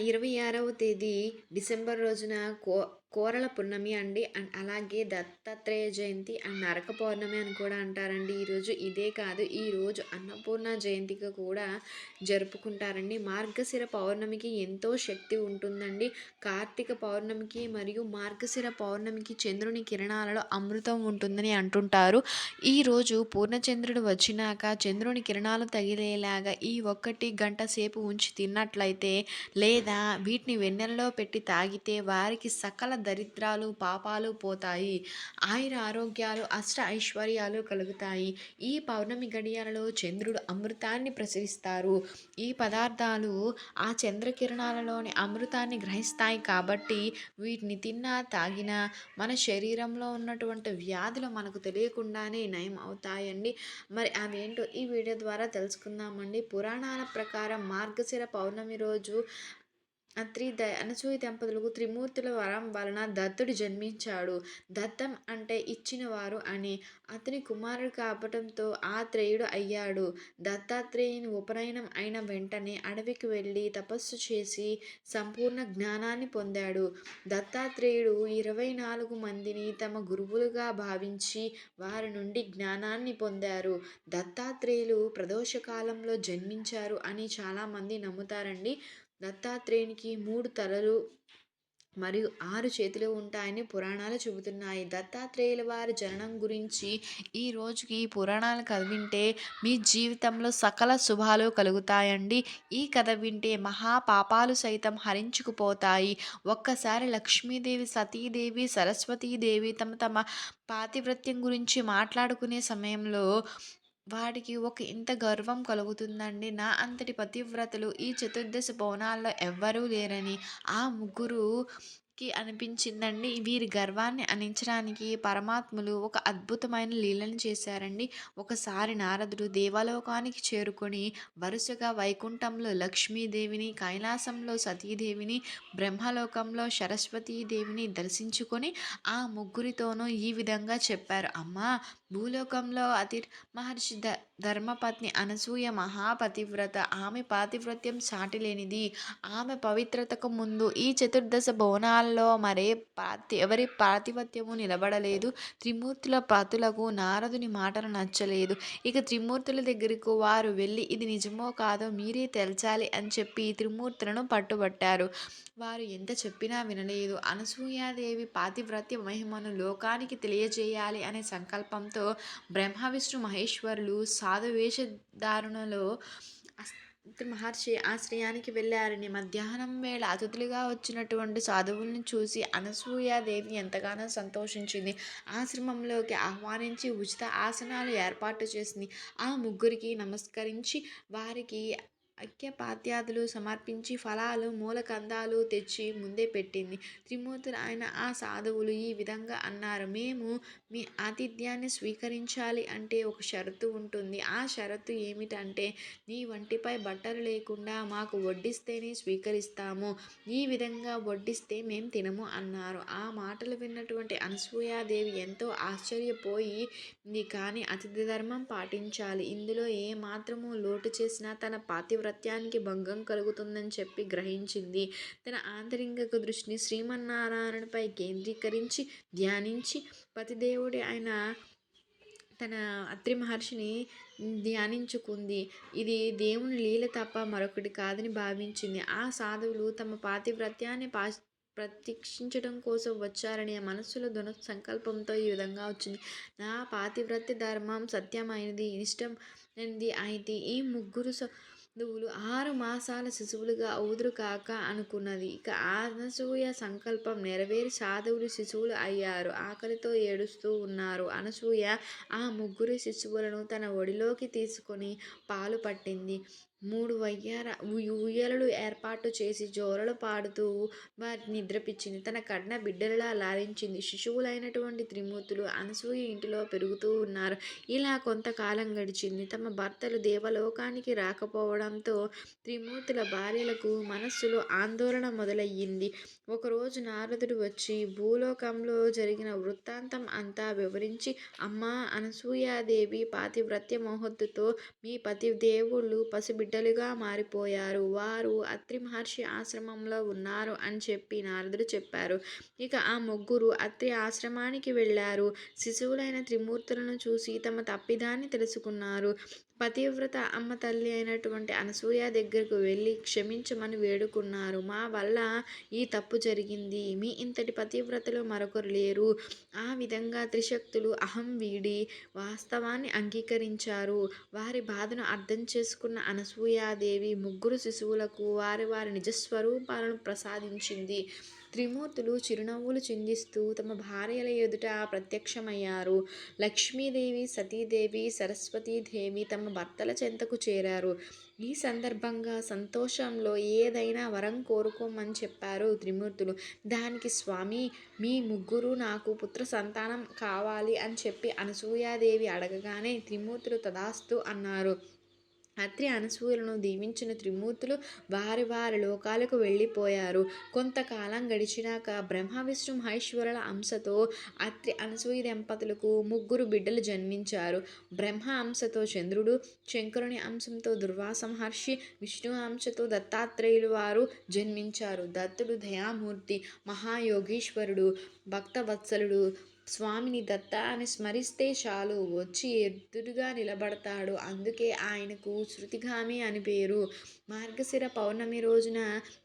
ఇరవై ఆరవ తేదీ డిసెంబర్ రోజున కో కోరల పున్నమి అండి. అండ్ అలాగే దత్తాత్రేయ జయంతి అండ్ నరక పౌర్ణమి అని కూడా అంటారండి. ఈరోజు ఇదే కాదు ఈరోజు అన్నపూర్ణ జయంతిగా కూడా జరుపుకుంటారండి. మార్గశిర పౌర్ణమికి ఎంతో శక్తి ఉంటుందండి. కార్తీక పౌర్ణమికి మరియు మార్గశిర పౌర్ణమికి చంద్రుని కిరణాలలో అమృతం ఉంటుందని అంటుంటారు. ఈరోజు పూర్ణచంద్రుడు వచ్చినాక చంద్రుని కిరణాలు తగిలేలాగా ఈ ఒక్కటి గంట సేపు ఉంచి తిన్నట్లయితే లేదా వీటిని వెన్నెలలో పెట్టి తాగితే వారికి సకల దరిద్రాలు పాపాలు పోతాయి. ఆయుర ఆరోగ్యాలు అష్ట ఐశ్వర్యాలు కలుగుతాయి. ఈ పౌర్ణమి గడియాలలో చంద్రుడు అమృతాన్ని ప్రసరిస్తారు ఈ పదార్థాలు ఆ చంద్రకిరణాలలోని అమృతాన్ని గ్రహిస్తాయి కాబట్టి వీటిని తిన్నా తాగినా మన శరీరంలో ఉన్నటువంటి వ్యాధులు మనకు తెలియకుండానే నయం అవుతాయండి. మరి అవేంటో ఈ వీడియో ద్వారా తెలుసుకుందామండి. పురాణాల ప్రకారం మార్గశిర పౌర్ణమి రోజు అత్రి ద అనసూయ దంపతులకు త్రిమూర్తుల వరం వలన దత్తుడు జన్మించాడు. దత్తం అంటే ఇచ్చినవారు అని. అతని కుమారుడు కావటంతో ఆత్రేయుడు అయ్యాడు. దత్తాత్రేయుని ఉపనయనం అయిన వెంటనే అడవికి వెళ్ళి తపస్సు చేసి సంపూర్ణ జ్ఞానాన్ని పొందాడు. దత్తాత్రేయుడు ఇరవై నాలుగు మందిని తమ గురువులుగా భావించి వారి నుండి జ్ఞానాన్ని పొందారు. దత్తాత్రేయులు ప్రదోషకాలంలో జన్మించారు అని చాలామంది నమ్ముతారండి. దత్తాత్రేయునికి మూడు తలలు మరియు ఆరు చేతులు ఉంటాయని పురాణాలు చెబుతున్నాయి. దత్తాత్రేయుల వారి జననం గురించి ఈ రోజుకి ఈ పురాణాలు కథ వింటే మీ జీవితంలో సకల శుభాలు కలుగుతాయండి. ఈ కథ వింటే మహా పాపాలు సైతం హరించుకుపోతాయి. ఒక్కసారి లక్ష్మీదేవి సతీదేవి సరస్వతీదేవి తమ తమ పాతివ్రత్యం గురించి మాట్లాడుకునే సమయంలో వాడికి ఒక ఇంత గర్వం కలుగుతుందండి. నా అంతటి పతివ్రతలు ఈ చతుర్దశ బోనాల్లో ఎవ్వరూ లేరని ఆ ముగ్గురు కి అనిపించిందండి. వీరి గర్వాన్ని అణించడానికి పరమాత్ములు ఒక అద్భుతమైన లీలను చేశారండి. ఒకసారి నారదుడు దేవలోకానికి చేరుకొని వరుసగా వైకుంఠంలో లక్ష్మీదేవిని కైలాసంలో సతీదేవిని బ్రహ్మలోకంలో సరస్వతీదేవిని దర్శించుకొని ఆ ముగ్గురితోనూ ఈ విధంగా చెప్పారు. అమ్మా భూలోకంలో అతి మహర్షి ద ధర్మపత్ని అనసూయ మహాపతివ్రత ఆమె పాతివ్రత్యం సాటిలేనిది. ఆమె పవిత్రతకు ముందు ఈ చతుర్దశ భువనాల్లో మరే పాతి ఎవరి పాతిపత్యము నిలబడలేదు. త్రిమూర్తుల పాతులకు నారదుని మాటలు నచ్చలేదు. ఇక త్రిమూర్తుల దగ్గరకు వారు వెళ్ళి ఇది నిజమో కాదో మీరే తెల్చాలి అని చెప్పి త్రిమూర్తులను పట్టుబట్టారు. వారు ఎంత చెప్పినా వినలేదు. అనసూయాదేవి పాతివ్రత్య మహిమను లోకానికి తెలియజేయాలి అనే సంకల్పంతో బ్రహ్మ విష్ణు మహేశ్వరులు సాధు వేషధారణలో మహర్షి ఆశ్రయానికి వెళ్ళారని మధ్యాహ్నం వేళ అతిథులుగా వచ్చినటువంటి సాధువులను చూసి అనసూయాదేవి ఎంతగానో సంతోషించింది. ఆశ్రమంలోకి ఆహ్వానించి ఉచిత ఆసనాలు ఏర్పాటు చేసింది. ఆ ముగ్గురికి నమస్కరించి వారికి అర్ఘ్యపాద్యాదులు సమర్పించి ఫలాలు మూలకందాలు తెచ్చి ముందే పెట్టింది. త్రిమూర్తులు ఆయన ఆ సాధువులు ఈ విధంగా అన్నారు మేము మీ ఆతిథ్యాన్ని స్వీకరించాలి అంటే ఒక షరతు ఉంటుంది. ఆ షరతు ఏమిటంటే నీ వంటిపై బట్టలు లేకుండా మాకు వడ్డిస్తేనే స్వీకరిస్తాము. ఈ విధంగా వడ్డిస్తే మేము తినము అన్నారు. ఆ మాటలు విన్నటువంటి అనసూయాదేవి ఎంతో ఆశ్చర్యపోయి కానీ అతిథి ధర్మం పాటించాలి. ఇందులో ఏ మాత్రము లోటు చేసినా తన పాతివ్ర సత్యానికి భంగం కలుగుతుందని చెప్పి గ్రహించింది. తన ఆంతరింగక దృష్టిని శ్రీమన్నారాయణపై కేంద్రీకరించి ధ్యానించి పతిదేవుడి ఆయన తన అత్రి మహర్షిని ధ్యానించుకుంది. ఇది దేవుని లీల తప్ప మరొకటి కాదని భావించింది. ఆ సాధువులు తమ పాతివ్రత్యాన్ని పా ప్రతీక్షించడం కోసం వచ్చారని మనస్సులో దున సంకల్పంతో ఈ విధంగా వచ్చింది. నా పాతివ్రత్య ధర్మం సత్యమైనది ఇష్టం అయితే ఈ ముగ్గురు దువులు ఆరు మాసాల శిశువులుగా ఊదురు కాక అనుకున్నది. ఇక అనసూయ సంకల్పం నెరవేరి సాధువులు శిశువులు అయ్యారు. ఆకలితో ఏడుస్తూ ఉన్నారు. అనసూయ ఆ ముగ్గురు శిశువులను తన ఒడిలోకి తీసుకొని పాలు పట్టింది. మూడు వయ్యార ఉయ్యాలలు ఏర్పాటు చేసి జోరలు పాడుతూ వారిని నిద్రపిచ్చింది. తన కడ్న బిడ్డలలా లారించింది శిశువులైనటువంటి త్రిమూర్తులు అనసూయ ఇంటిలో పెరుగుతూ ఉన్నారు. ఇలా కొంతకాలం గడిచింది. తమ భర్తలు దేవలోకానికి రాకపోవడంతో త్రిమూర్తుల భార్యలకు మనస్సులో ఆందోళన మొదలయ్యింది. ఒకరోజు నారదుడు వచ్చి భూలోకంలో జరిగిన వృత్తాంతం అంతా వివరించి అమ్మా అనసూయాదేవి పాతివ్రత్య మోహత్తుతో మీ పతి దేవుళ్ళు పసిబిడ్డ బిడ్డలుగా మారిపోయారు. వారు అత్రి మహర్షి ఆశ్రమంలో ఉన్నారు అని చెప్పి నారదుడు చెప్పారు. ఇక ఆ ముగ్గురు అత్రి ఆశ్రమానికి వెళ్ళారు. శిశువులైన త్రిమూర్తులను చూసి తమ తప్పిదాన్ని తెలుసుకున్నారు. పతివ్రత అమ్మ తల్లి అయినటువంటి అనసూయ దగ్గరకు వెళ్ళి క్షమించమని వేడుకున్నారు. మా వల్ల ఈ తప్పు జరిగింది. మీ ఇంతటి పతివ్రతలో మరొకరు లేరు. ఆ విధంగా త్రిశక్తులు అహం వీడి వాస్తవాన్ని అంగీకరించారు. వారి బాధను అర్థం చేసుకున్న అనసూయాదేవి ముగ్గురు శిశువులకు వారి వారి నిజస్వరూపాలను ప్రసాదించింది. త్రిమూర్తులు చిరునవ్వులు చిందిస్తూ తమ భార్యల ఎదుట ప్రత్యక్షమయ్యారు. లక్ష్మీదేవి సతీదేవి సరస్వతీదేవి తమ భర్తల చెంతకు చేరారు. ఈ సందర్భంగా సంతోషంలో ఏదైనా వరం కోరుకోమని చెప్పారు త్రిమూర్తులు. దానికి స్వామి మీ ముగ్గురు నాకు పుత్ర సంతానం కావాలి అని చెప్పి అనసూయాదేవి అడగగానే త్రిమూర్తులు తదాస్తు అన్నారు. అత్రి అనసూయలను దీవించిన త్రిమూర్తులు వారి వారి లోకాలకు వెళ్ళిపోయారు. కొంతకాలం గడిచినాక బ్రహ్మ విష్ణు మహేశ్వరుల అంశతో అత్రి అనసూయ దంపతులకు ముగ్గురు బిడ్డలు జన్మించారు. బ్రహ్మ అంశతో చంద్రుడు శంకరుని అంశంతో దుర్వాస మహర్షి విష్ణు అంశతో దత్తాత్రేయులు వారు జన్మించారు. దత్తుడు దయామూర్తి మహాయోగీశ్వరుడు భక్తవత్సలుడు స్వామిని దత్త అని స్మరిస్తే చాలు వచ్చి ఎదురుగా నిలబడతాడు. అందుకే ఆయనకు శృతిగామి అని పేరు. మార్గశిర పౌర్ణమి రోజున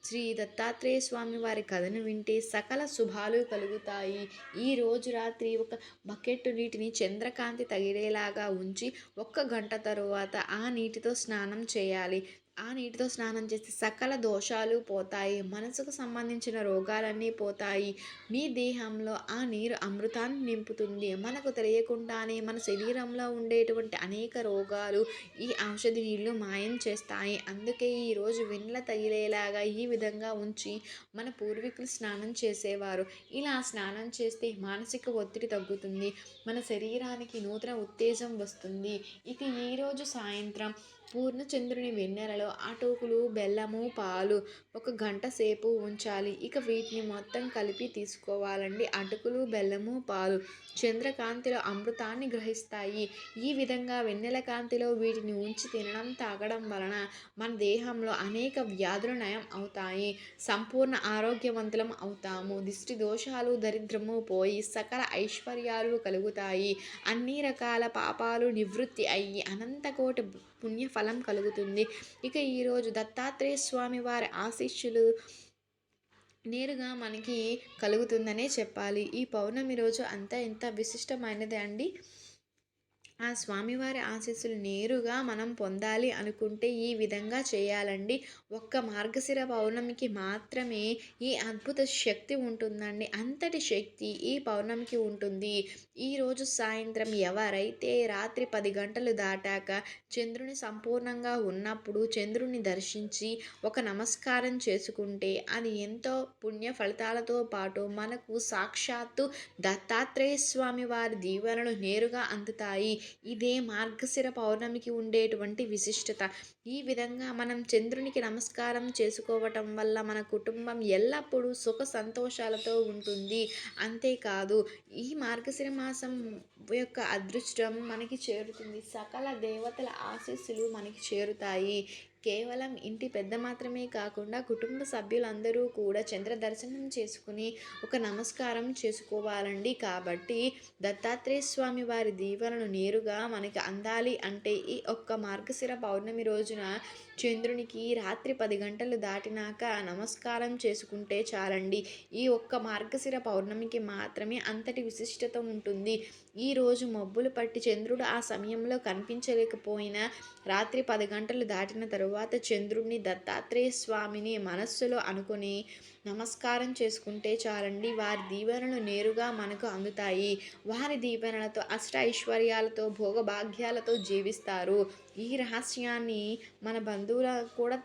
శ్రీ దత్తాత్రేయ స్వామి వారి కథను వింటే సకల శుభాలు కలుగుతాయి. ఈ రోజు రాత్రి ఒక బకెట్ నీటిని చంద్రకాంతి తగిలేలాగా ఉంచి ఒక్క గంట తరువాత ఆ నీటితో స్నానం చేయాలి. ఆ నీటితో స్నానం చేస్తే సకల దోషాలు పోతాయి మనసుకు సంబంధించిన రోగాలన్నీ పోతాయి. మీ దేహంలో ఆ నీరు అమృతాన్ని నింపుతుంది. మనకు తెలియకుండానే మన శరీరంలో ఉండేటువంటి అనేక రోగాలు ఈ ఔషధి నీళ్ళు మాయం చేస్తాయి. అందుకే ఈరోజు వెన్నెల తగిలేలాగా ఈ విధంగా ఉంచి మన పూర్వీకులు స్నానం చేసేవారు. ఇలా స్నానం చేస్తే మానసిక ఒత్తిడి తగ్గుతుంది. మన శరీరానికి నూతన ఉత్తేజం వస్తుంది. ఇక ఈరోజు సాయంత్రం పూర్ణచంద్రుని వెన్నెలలో అటుకులు బెల్లము పాలు ఒక గంట సేపు ఉంచాలి. ఇక వీటిని మొత్తం కలిపి తీసుకోవాలండి. అటుకులు బెల్లము పాలు చంద్రకాంతిలో అమృతాన్ని గ్రహిస్తాయి. ఈ విధంగా వెన్నెల కాంతిలో వీటిని ఉంచి తినడం తాగడం వలన మన దేహంలో అనేక వ్యాధులు నయం అవుతాయి. సంపూర్ణ ఆరోగ్యవంతులం అవుతాము. దిష్టి దోషాలు దరిద్రము పోయి సకల ఐశ్వర్యాలు కలుగుతాయి. అన్ని రకాల పాపాలు నివృత్తి అయ్యి అనంతకోటి పుణ్యఫలం కలుగుతుంది. ఇక ఈరోజు దత్తాత్రేయ స్వామి వారి ఆశీస్సులు నేరుగా మనకి కలుగుతుందనే చెప్పాలి. ఈ పౌర్ణమి రోజు అంతా ఎంత విశిష్టమైనది అండి? ఆ స్వామివారి ఆశీస్సులు నేరుగా మనం పొందాలి అనుకుంటే ఈ విధంగా చేయాలండి. ఒక్క మార్గశిర పౌర్ణమికి మాత్రమే ఈ అద్భుత శక్తి ఉంటుందండి. అంతటి శక్తి ఈ పౌర్ణమికి ఉంటుంది. ఈరోజు సాయంత్రం ఎవరైతే రాత్రి పది గంటలు దాటాక చంద్రుని సంపూర్ణంగా ఉన్నప్పుడు చంద్రుని దర్శించి ఒక నమస్కారం చేసుకుంటే అది ఎంతో పుణ్య ఫలితాలతో పాటు మనకు సాక్షాత్తు దత్తాత్రేయ స్వామి వారి దీవెనలు నేరుగా అందుతాయి. ఇదే మార్గశిర పౌర్ణమికి ఉండేటువంటి విశిష్టత. ఈ విధంగా మనం చంద్రునికి నమస్కారం చేసుకోవటం వల్ల మన కుటుంబం ఎల్లప్పుడూ సుఖ సంతోషాలతో ఉంటుంది. అంతేకాదు ఈ మార్గశిర మాసం యొక్క అదృష్టం మనకి చేరుతుంది. సకల దేవతల ఆశీస్సులు మనకి చేరుతాయి. కేవలం ఇంటి పెద్ద మాత్రమే కాకుండా కుటుంబ సభ్యులందరూ కూడా చంద్ర దర్శనం చేసుకుని ఒక నమస్కారం చేసుకోవాలండి. కాబట్టి దత్తాత్రేయ స్వామి వారి దీవెనను నేరుగా మనకి అందాలి అంటే ఈ ఒక్క మార్గశిర పౌర్ణమి రోజున చంద్రునికి రాత్రి పది గంటలు దాటినాక నమస్కారం చేసుకుంటే చాలండి. ఈ ఒక్క మార్గశిర పౌర్ణమికి మాత్రమే అంతటి విశిష్టత ఉంటుంది. ఈరోజు మబ్బులు పట్టి చంద్రుడు ఆ సమయంలో కనిపించలేకపోయినా రాత్రి పది గంటలు దాటిన తరువాత చంద్రుడిని దత్తాత్రేయ స్వామిని మనస్సులో అనుకుని నమస్కారం చేసుకుంటే చాలండి వారి దీవెనలు నేరుగా మనకు అందుతాయి. వారి దీవెనలతో అష్ట ఐశ్వర్యాలతో భోగభాగ్యాలతో జీవిస్తారు. ఈ రహస్యాన్ని మన బంధువులకు కూడా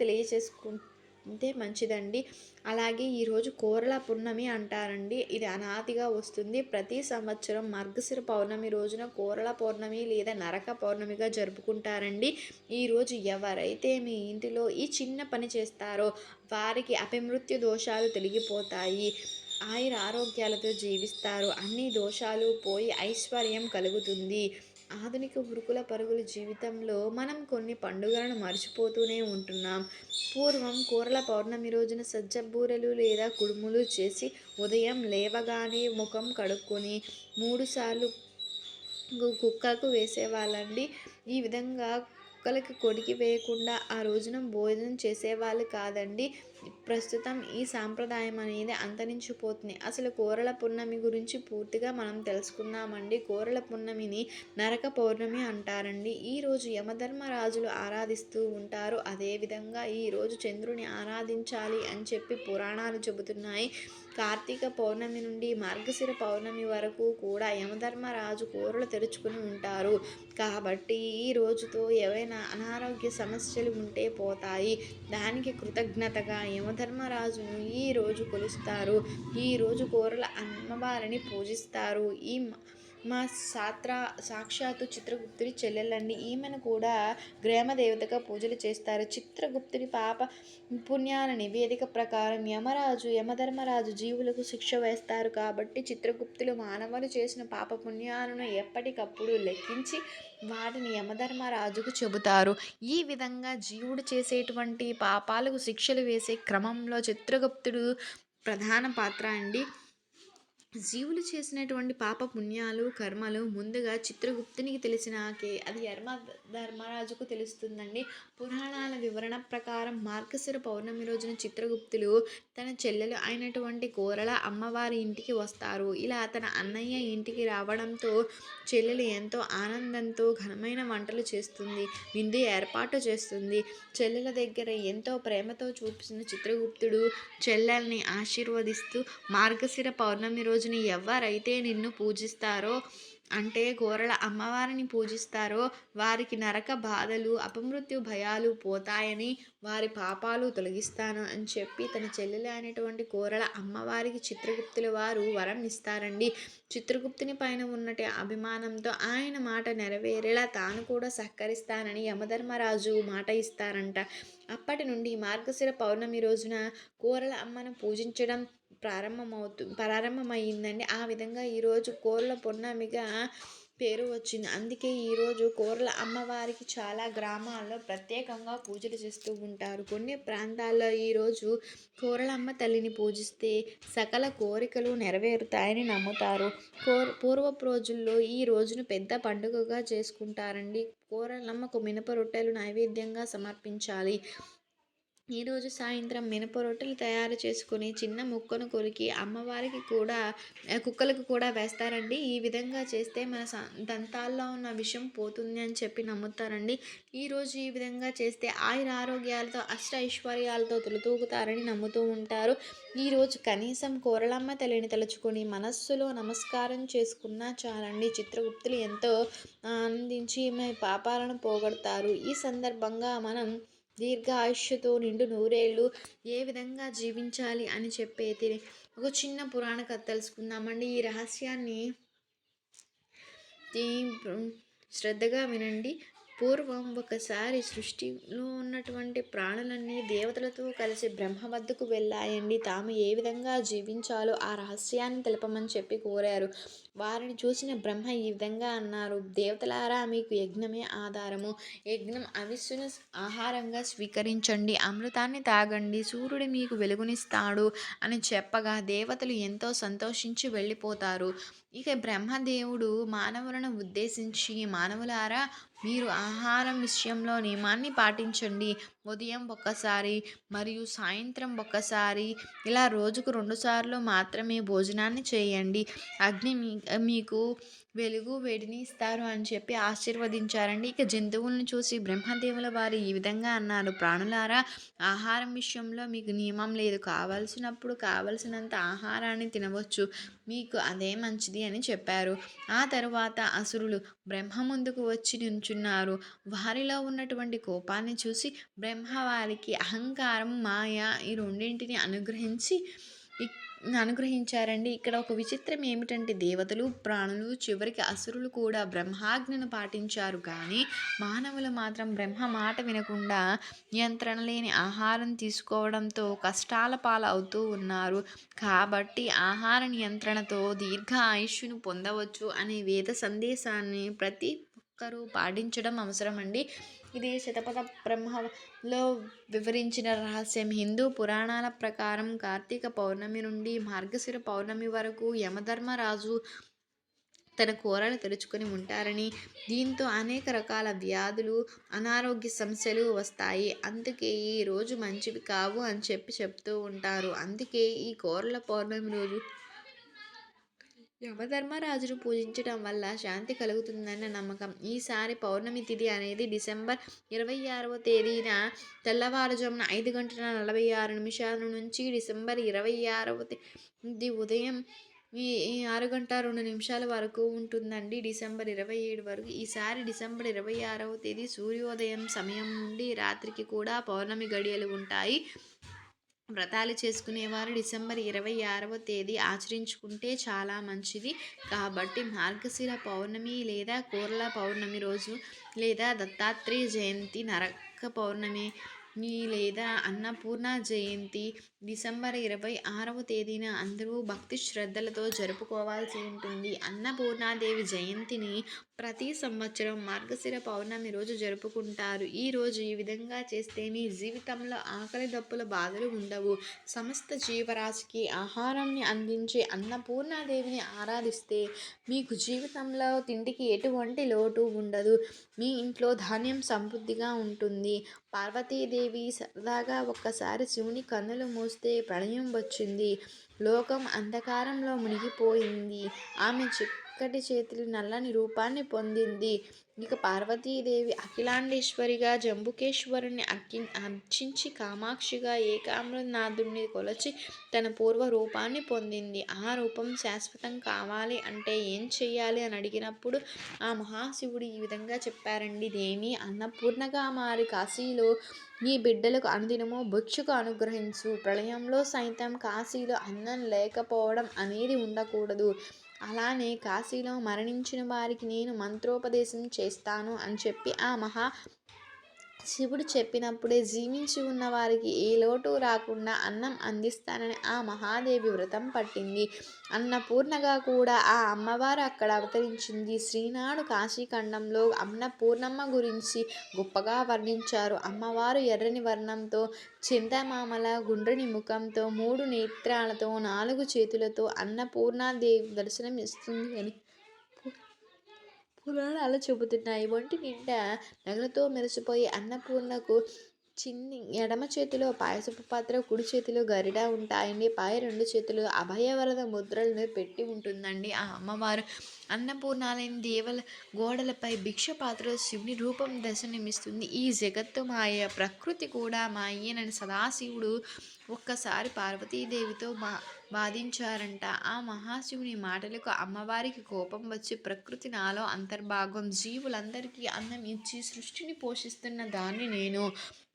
అంతే మంచిదండి. అలాగే ఈరోజు కోరల పున్నమి అంటారండి. ఇది అనాదిగా వస్తుంది. ప్రతి సంవత్సరం మార్గశిర పౌర్ణమి రోజున కోరల పౌర్ణమి లేదా నరక పౌర్ణమిగా జరుపుకుంటారండి. ఈరోజు ఎవరైతే మీ ఇంటిలో ఈ చిన్న పని చేస్తారో వారికి అపమృత్యు దోషాలు తొలగిపోతాయి. ఆయుర ఆరోగ్యాలతో జీవిస్తారు. అన్ని దోషాలు పోయి ఐశ్వర్యం కలుగుతుంది. ఆధునిక ఉరుకుల పరుగుల జీవితంలో మనం కొన్ని పండుగలను మర్చిపోతూనే ఉంటున్నాం. పూర్వం కూరల పౌర్ణమి రోజున సజ్జబూరెలు లేదా కుడుములు చేసి ఉదయం లేవగానే ముఖం కడుక్కొని మూడుసార్లు కుక్కకు వేసేవాళ్ళండి. ఈ విధంగా కుక్కలకి కొడికి వేయకుండా ఆ రోజున భోజనం చేసేవాళ్ళు కాదండి. ప్రస్తుతం ఈ సాంప్రదాయం అనేది అంతరించిపోతుంది. అసలు కోరల పున్నమి గురించి పూర్తిగా మనం తెలుసుకున్నామండి కోరల పున్నమిని నరక పౌర్ణమి అంటారండి. ఈరోజు యమధర్మరాజులు ఆరాధిస్తూ ఉంటారు. అదేవిధంగా ఈరోజు చంద్రుని ఆరాధించాలి అని చెప్పి పురాణాలు చెబుతున్నాయి. కార్తీక పౌర్ణమి నుండి మార్గశిర పౌర్ణమి వరకు కూడా యమధర్మరాజు కోరలు తెరుచుకుని ఉంటారు. కాబట్టి ఈ రోజుతో ఏవైనా అనారోగ్య సమస్యలు ఉంటే పోతాయి. దానికి కృతజ్ఞతగా యమధర్మరాజును ఈ రోజు కొలుస్తారు. ఈ రోజు కూరల అమ్మవారిని పూజిస్తారు. ఈ మా సాత్రా సాక్షాత్తు చిత్రగుప్తుడి చెల్లెలండి. ఈమెను కూడా గ్రామదేవతగా పూజలు చేస్తారు. చిత్రగుప్తుడి పాప పుణ్యాల నివేదిక ప్రకారం యమరాజు యమధర్మరాజు జీవులకు శిక్ష వేస్తారు కాబట్టి చిత్రగుప్తులు మానవులు చేసిన పాప పుణ్యాలను ఎప్పటికప్పుడు లెక్కించి వాటిని యమధర్మరాజుకు చెబుతారు. ఈ విధంగా జీవుడు చేసేటువంటి పాపాలకు శిక్షలు వేసే క్రమంలో చిత్రగుప్తుడు ప్రధాన పాత్ర అండి. జీవులు చేసినటువంటి పాప పుణ్యాలు కర్మలు ముందుగా చిత్రగుప్తునికి తెలిసినాకే అది యర్మ ధర్మరాజుకు తెలుస్తుందండి. పురాణాల వివరణ ప్రకారం మార్గశిర పౌర్ణమి రోజున చిత్రగుప్తులు తన చెల్లెలు అయినటువంటి కోరల అమ్మవారి ఇంటికి వస్తారు. ఇలా తన అన్నయ్య ఇంటికి రావడంతో చెల్లెలు ఎంతో ఆనందంతో ఘనమైన వంటలు చేస్తుంది. విందు ఏర్పాటు చేస్తుంది. చెల్లెల దగ్గర ఎంతో ప్రేమతో చూపిస్తున్న చిత్రగుప్తుడు చెల్లెల్ని ఆశీర్వదిస్తూ మార్గశిర పౌర్ణమి రోజు రోజున ఎవరైతే నిన్ను పూజిస్తారో అంటే కోరల అమ్మవారిని పూజిస్తారో వారికి నరక బాధలు అపమృత్యు భయాలు పోతాయని వారి పాపాలు తొలగిస్తాను అని చెప్పి తన చెల్లెలు అయినటువంటి కోరల అమ్మవారికి చిత్రగుప్తుల వారు వరం ఇస్తారండి. చిత్రగుప్తుని పైన ఉన్నటి అభిమానంతో ఆయన మాట నెరవేరేలా తాను కూడా సహకరిస్తానని యమధర్మరాజు మాట ఇస్తారంట. అప్పటి నుండి మార్గశిర పౌర్ణమి రోజున కోరల అమ్మను పూజించడం ప్రారంభమవుతు ప్రారంభమయ్యిందండి. ఆ విధంగా ఈరోజు కోరల పౌర్ణమిగా పేరు వచ్చింది. అందుకే ఈరోజు కోరల అమ్మవారికి చాలా గ్రామాల్లో ప్రత్యేకంగా పూజలు చేస్తూ ఉంటారు. కొన్ని ప్రాంతాల్లో ఈరోజు కోరలమ్మ తల్లిని పూజిస్తే సకల కోరికలు నెరవేరుతాయని నమ్ముతారు. కోర్ పూర్వపు రోజుల్లో ఈ రోజును పెద్ద పండుగగా చేసుకుంటారండి. కోరలమ్మకు మినప రొట్టెలు నైవేద్యంగా సమర్పించాలి. ఈరోజు సాయంత్రం మినప రొట్టెలు తయారు చేసుకుని చిన్న ముక్కను కొరికి అమ్మవారికి కూడా కుక్కలకు కూడా వేస్తారండి. ఈ విధంగా చేస్తే మన స దంతాల్లో ఉన్న విషం పోతుంది అని చెప్పి నమ్ముతారండి. ఈరోజు ఈ విధంగా చేస్తే ఆయుర ఆరోగ్యాలతో అష్ట ఐశ్వర్యాలతో తులతూగుతారని నమ్ముతూ ఉంటారు. ఈరోజు కనీసం కోరలమ్మ తల్లిని తలుచుకొని మనస్సులో నమస్కారం చేసుకున్నా చాలండి. చిత్రగుప్తులు ఎంతో ఆనందించి మీ పాపాలను పోగొడతారు. ఈ సందర్భంగా మనం దీర్ఘాయుష్షుతో నిండు నూరేళ్ళు ఏ విధంగా జీవించాలి అని చెప్పేది ఒక చిన్న పురాణ కథ తెలుసుకుందామండి. ఈ రహస్యాన్ని శ్రద్ధగా వినండి. పూర్వం ఒకసారి సృష్టిలో ఉన్నటువంటి ప్రాణులన్నీ దేవతలతో కలిసి బ్రహ్మ వద్దకు వెళ్ళాయండి. తాము ఏ విధంగా జీవించాలో ఆ రహస్యాన్ని తెలపమని చెప్పి కోరారు. వారిని చూసిన బ్రహ్మ ఈ విధంగా అన్నారు. దేవతలారా మీకు యజ్ఞమే ఆధారము. యజ్ఞం హవిస్సును ఆహారంగా స్వీకరించండి. అమృతాన్ని తాగండి. సూర్యుడు మీకు వెలుగునిస్తాడు అని చెప్పగా దేవతలు ఎంతో సంతోషించి వెళ్ళిపోతారు. ఇక బ్రహ్మదేవుడు మానవులను ఉద్దేశించి మానవులారా మీరు ఆహారం విషయంలో నియమాన్ని పాటించండి. ఉదయం ఒక్కసారి మరియు సాయంత్రం ఒక్కసారి ఇలా రోజుకు రెండుసార్లు మాత్రమే భోజనాన్ని చేయండి. అగ్ని మీ మీకు వెలుగు వేడిని ఇస్తారు అని చెప్పి ఆశీర్వదించారండి. ఇక జంతువులను చూసి బ్రహ్మదేవుల వారు ఈ విధంగా అన్నారు. ప్రాణులారా ఆహారం విషయంలో మీకు నియమం లేదు. కావలసినప్పుడు కావలసినంత ఆహారాన్ని తినవచ్చు. మీకు అదే మంచిది అని చెప్పారు. ఆ తరువాత అసురులు బ్రహ్మ ముందుకు వచ్చి నించున్నారు వారిలో ఉన్నటువంటి కోపాన్ని చూసి బ్రహ్మ వారికి అహంకారం, మాయ ఈ రెండింటిని అనుగ్రహించి అనుగ్రహించారండి. ఇక్కడ ఒక విచిత్రం ఏమిటంటే దేవతలు, ప్రాణులు చివరికి అసురులు కూడా బ్రహ్మాజ్ఞను పాటించారు కానీ మానవులు మాత్రం బ్రహ్మ మాట వినకుండా నియంత్రణ లేని ఆహారం తీసుకోవడంతో కష్టాల పాలవుతూ ఉన్నారు. కాబట్టి ఆహార నియంత్రణతో దీర్ఘ ఆయుష్ను పొందవచ్చు అనే వేద సందేశాన్ని ప్రతి ఒక్కరూ పాటించడం అవసరమండి ఇది శతపథ బ్రహ్మలో వివరించిన రహస్యం. హిందూ పురాణాల ప్రకారం కార్తీక పౌర్ణమి నుండి మార్గశిర పౌర్ణమి వరకు యమధర్మరాజు తన కోరలు తెరుచుకొని ఉంటారని దీంతో అనేక రకాల వ్యాధులు అనారోగ్య సమస్యలు వస్తాయి. అందుకే ఈ రోజు మంచివి కావు అని చెప్పి చెప్తూ ఉంటారు. అందుకే ఈ కోరల పౌర్ణమి రోజు యమధర్మరాజును పూజించడం వల్ల శాంతి కలుగుతుందన్న నమ్మకం. ఈసారి పౌర్ణమి తిథి అనేది డిసెంబర్ ఇరవై ఆరవ తేదీన తెల్లవారుజామున ఐదు గంటల నలభై ఆరు నిమిషాల నుంచి డిసెంబర్ ఇరవై ఆరవ తేదీ ఉదయం ఈ ఈ ఆరు గంట రెండు నిమిషాల వరకు ఉంటుందండి డిసెంబర్ ఇరవై ఏడు వరకు. ఈసారి డిసెంబర్ ఇరవై ఆరవ తేదీ సూర్యోదయం సమయం నుండి రాత్రికి కూడా పౌర్ణమి గడియలు ఉంటాయి. వ్రతాలు చేసుకునేవారు. డిసెంబర్ ఇరవై ఆరవ తేదీ ఆచరించుకుంటే చాలా మంచిది. కాబట్టి మార్గశిర పౌర్ణమి లేదా కూరల పౌర్ణమి రోజు లేదా దత్తాత్రేయ జయంతి నరక పౌర్ణమి లేదా అన్నపూర్ణ జయంతి డిసెంబర్ ఇరవై ఆరవ తేదీన అందరూ భక్తి శ్రద్ధలతో జరుపుకోవాల్సి ఉంటుంది. అన్నపూర్ణాదేవి జయంతిని ప్రతి సంవత్సరం మార్గశిర పౌర్ణమి రోజు జరుపుకుంటారు. ఈ రోజు ఈ విధంగా చేస్తే మీ జీవితంలో ఆకలి దప్పుల బాధలు ఉండవు. సమస్త జీవరాశికి ఆహారాన్ని అందించే అన్నపూర్ణాదేవిని ఆరాధిస్తే మీకు జీవితంలో తిండికి ఎటువంటి లోటు ఉండదు. మీ ఇంట్లో ధాన్యం సమృద్ధిగా ఉంటుంది. పార్వతీదేవి సరదాగా ఒక్కసారి శివుని కన్నులు మూస్తే ప్రళయం వచ్చింది. లోకం అంధకారంలో మునిగిపోయింది. ఆమె చక్కటి చేతులు నల్లని రూపాన్ని పొందింది. ఇక పార్వతీదేవి అఖిలాండేశ్వరిగా జంబుకేశ్వరుని అక్కి అర్చించి కామాక్షిగా ఏకామ్రనాథుడిని కొలచి తన పూర్వ రూపాన్ని పొందింది. ఆ రూపం శాశ్వతం కావాలి అంటే ఏం చెయ్యాలి అని అడిగినప్పుడు ఆ మహాశివుడు ఈ విధంగా చెప్పారండి. దేవి అన్నపూర్ణగా మారి కాశీలో నీ బిడ్డలకు అనుదినము భిక్షకు అనుగ్రహించు. ప్రళయంలో సైతం కాశీలో అన్నం లేకపోవడం అనేది ఉండకూడదు. అలానే కాశీలో మరణించిన వారికి నేను మంత్రోపదేశం చేస్తాను అని చెప్పి ఆ మహా శివుడు చెప్పినప్పుడే జీవించి ఉన్న వారికి ఏ లోటు రాకుండా అన్నం అందిస్తానని ఆ మహాదేవి వ్రతం పట్టింది. అన్నపూర్ణగా కూడా ఆ అమ్మవారు అక్కడ అవతరించింది. శ్రీనాడు కాశీఖండంలో అన్నపూర్ణమ్మ గురించి గొప్పగా వర్ణించారు. అమ్మవారు ఎర్రని వర్ణంతో చింతమామల గుండ్రని ముఖంతో మూడు నేత్రాలతో నాలుగు చేతులతో అన్నపూర్ణాదేవి దర్శనం ఇస్తుంది అని పురాణాలు చెబుతున్నాయి ఒంటి నిండా నగలతో మెరిసిపోయి అన్నపూర్ణకు చిన్ని ఎడమ చేతిలో పాయసపు పాత్ర కుడి చేతిలో గరిడ ఉంటాయండి. పాయ రెండు చేతులు అభయవరద ముద్రలను పెట్టి ఉంటుందండి ఆ అమ్మవారు. అన్నపూర్ణాలైన దేవల గోడలపై భిక్ష పాత్ర శివుని రూపం దర్శనమిస్తుంది ఈ జగత్తు మాయ ప్రకృతి కూడా మాయేనని సదాశివుడు ఒక్కసారి పార్వతీదేవితో మా బాధించారంట ఆ మహాశివుని మాటలకు అమ్మవారికి కోపం వచ్చి ప్రకృతి నాలో అంతర్భాగం జీవులందరికీ అన్నం ఇచ్చి సృష్టిని పోషిస్తున్న దాన్ని నేను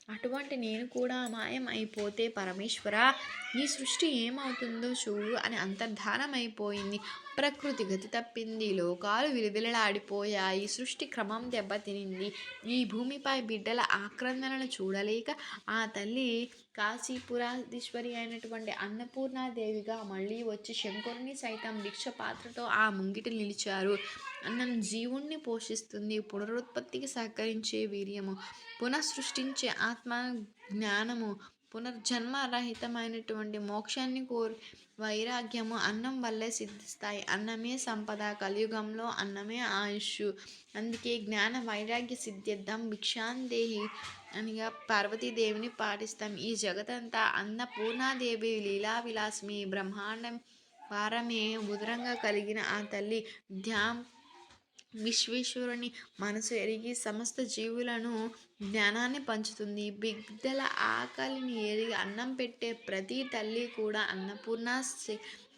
అటువంటి నేను కూడా మాయం అయిపోతే పరమేశ్వర ఈ సృష్టి ఏమవుతుందో చూడు అని అంతర్ధానమైపోయింది. ప్రకృతి గతి తప్పింది లోకాలు విలువిలలాడిపోయాయి సృష్టి క్రమం దెబ్బతినింది. ఈ భూమిపై బిడ్డల ఆక్రందనను చూడలేక ఆ తల్లి కాశీపురాధీశ్వరి అయినటువంటి అన్నపూర్ణాదేవిగా మళ్ళీ వచ్చి శంకరుని సైతం భిక్ష పాత్రతో ఆ ముంగిట నిలిచారు. అన్నం జీవుణ్ణి పోషిస్తుంది పునరుత్పత్తికి సహకరించే వీర్యము. పునఃసృష్టించే ఆత్మ జ్ఞానము పునర్జన్మరహితమైనటువంటి మోక్షాన్ని కోరి వైరాగ్యము అన్నం వల్లే సిద్ధిస్తాయి. అన్నమే సంపద కలియుగంలో అన్నమే ఆయుష్. అందుకే జ్ఞాన వైరాగ్య సిద్ధిద్దాం భిక్షాందేహి అనిగా పార్వతీదేవిని పాటిస్తాం. ఈ జగతంతా అన్నపూర్ణాదేవి లీలా విలాసమి బ్రహ్మాండం వారమే ఉదరంగా కలిగిన ఆ తల్లి ధ్యాం విశ్వేశ్వరుని మనసు ఎరిగి సమస్త జీవులను జ్ఞానాన్ని పంచుతుంది. బిడ్డల ఆకలిని ఎరిగి అన్నం పెట్టే ప్రతి తల్లి కూడా అన్నపూర్ణ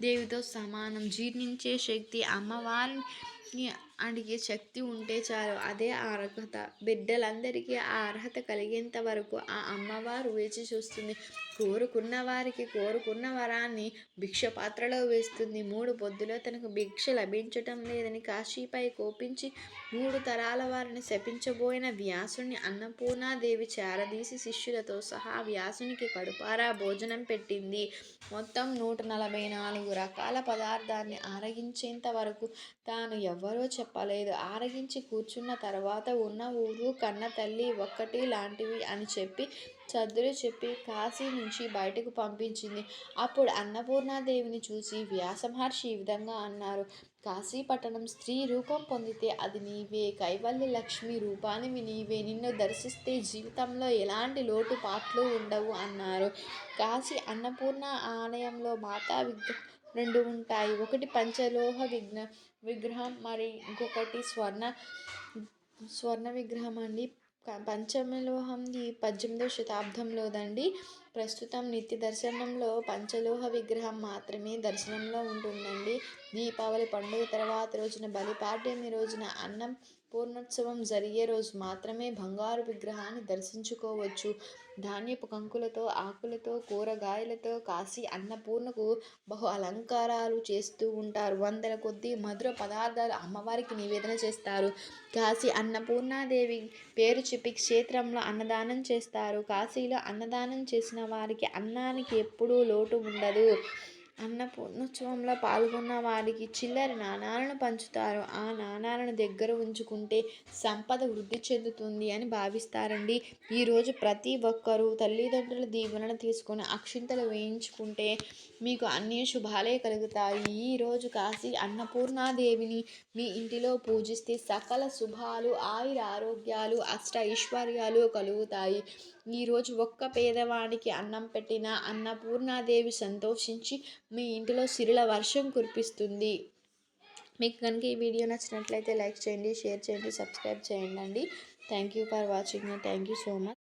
దేవితో సమానం. జీర్ణించే శక్తి అమ్మవారిని అడిగే శక్తి ఉంటే చాలు. అదే ఆ అర్హత బిడ్డలందరికీ ఆ అర్హత కలిగేంత వరకు ఆ అమ్మవారు వేచి చూస్తుంది. కోరుకున్న వారికి కోరుకున్న వరాన్ని భిక్ష పాత్రలో వేస్తుంది మూడు పొద్దులో తనకు భిక్ష లభించటం లేదని కాశీపై కోపించి మూడు తరాల వారిని శపించబోయిన వ్యాసుని అన్నపూర్ణాదేవి చేరదీసి శిష్యులతో సహా వ్యాసునికి కడుపారా భోజనం పెట్టింది మొత్తం నూట నలభై నాలుగు రకాల పదార్థాన్ని ఆరగించేంత వరకు తాను ఎవ్వరూ చెప్పలేదు. ఆరగించి కూర్చున్న తర్వాత ఉన్న ఊరు కన్న తల్లి ఒక్కటి లాంటివి అని చెప్పి చదురు చెప్పి కాశీ నుంచి బయటకు పంపించింది. అప్పుడు అన్నపూర్ణాదేవిని చూసి వ్యాసమహర్షి ఈ విధంగా అన్నారు. కాశీపట్టణం స్త్రీ రూపం పొందితే అది నీవే. కైవల్య లక్ష్మి రూపానివి నీవే. నిన్ను దర్శిస్తే జీవితంలో ఎలాంటి లోటుపాట్లు ఉండవు అన్నారు. కాశీ అన్నపూర్ణ ఆలయంలో మాతా విగ్రహం రెండు ఉంటాయి. ఒకటి పంచలోహ విఘ్న విగ్రహం మరి ఇంకొకటి స్వర్ణ స్వర్ణ విగ్రహం అండి. పంచమలోహంది పద్దెనిమిదవ శతాబ్దంలోదండి. ప్రస్తుతం నిత్య దర్శనంలో పంచలోహ విగ్రహం మాత్రమే దర్శనంలో ఉంటుందండి. దీపావళి పండుగ తర్వాత రోజున బలిపాడ్యమి రోజున అన్నం పూర్ణోత్సవం జరిగే రోజు మాత్రమే బంగారు విగ్రహాన్ని దర్శించుకోవచ్చు. ధాన్యపు కంకులతో, ఆకులతో, కూరగాయలతో కాశీ అన్నపూర్ణకు బహు అలంకారాలు చేస్తూ ఉంటారు. వందల కొద్దీ మధుర పదార్థాలు అమ్మవారికి నివేదన చేస్తారు. కాశీ అన్నపూర్ణాదేవి పేరు చెప్పి క్షేత్రంలో అన్నదానం చేస్తారు. కాశీలో అన్నదానం చేసిన వారికి అన్నానికి ఎప్పుడూ లోటు ఉండదు. అన్నపూర్ణోత్సవంలో పాల్గొన్న వారికి చిల్లర నాణాలను పంచుతారు. ఆ నాణాలను దగ్గర ఉంచుకుంటే సంపద వృద్ధి చెందుతుంది అని భావిస్తారండి. ఈరోజు ప్రతి ఒక్కరూ తల్లిదండ్రుల దీవెనను తీసుకొని అక్షింతలు వేయించుకుంటే మీకు అన్ని శుభాలే కలుగుతాయి. ఈరోజు కాశీ అన్నపూర్ణాదేవిని మీ ఇంటిలో పూజిస్తే సకల శుభాలు, ఆయుర ఆరోగ్యాలు అష్ట ఐశ్వర్యాలు కలుగుతాయి. ఈరోజు ఒక్క పేదవాడికి అన్నం పెట్టిన అన్నపూర్ణాదేవి సంతోషించి మీ ఇంటిలో సిరుల వర్షం కురిపిస్తుంది. మీకు కనుక ఈ వీడియో నచ్చినట్లయితే లైక్ చేయండి, షేర్ చేయండి, సబ్స్క్రైబ్ చేయండి. Thank you for watching thank you so much.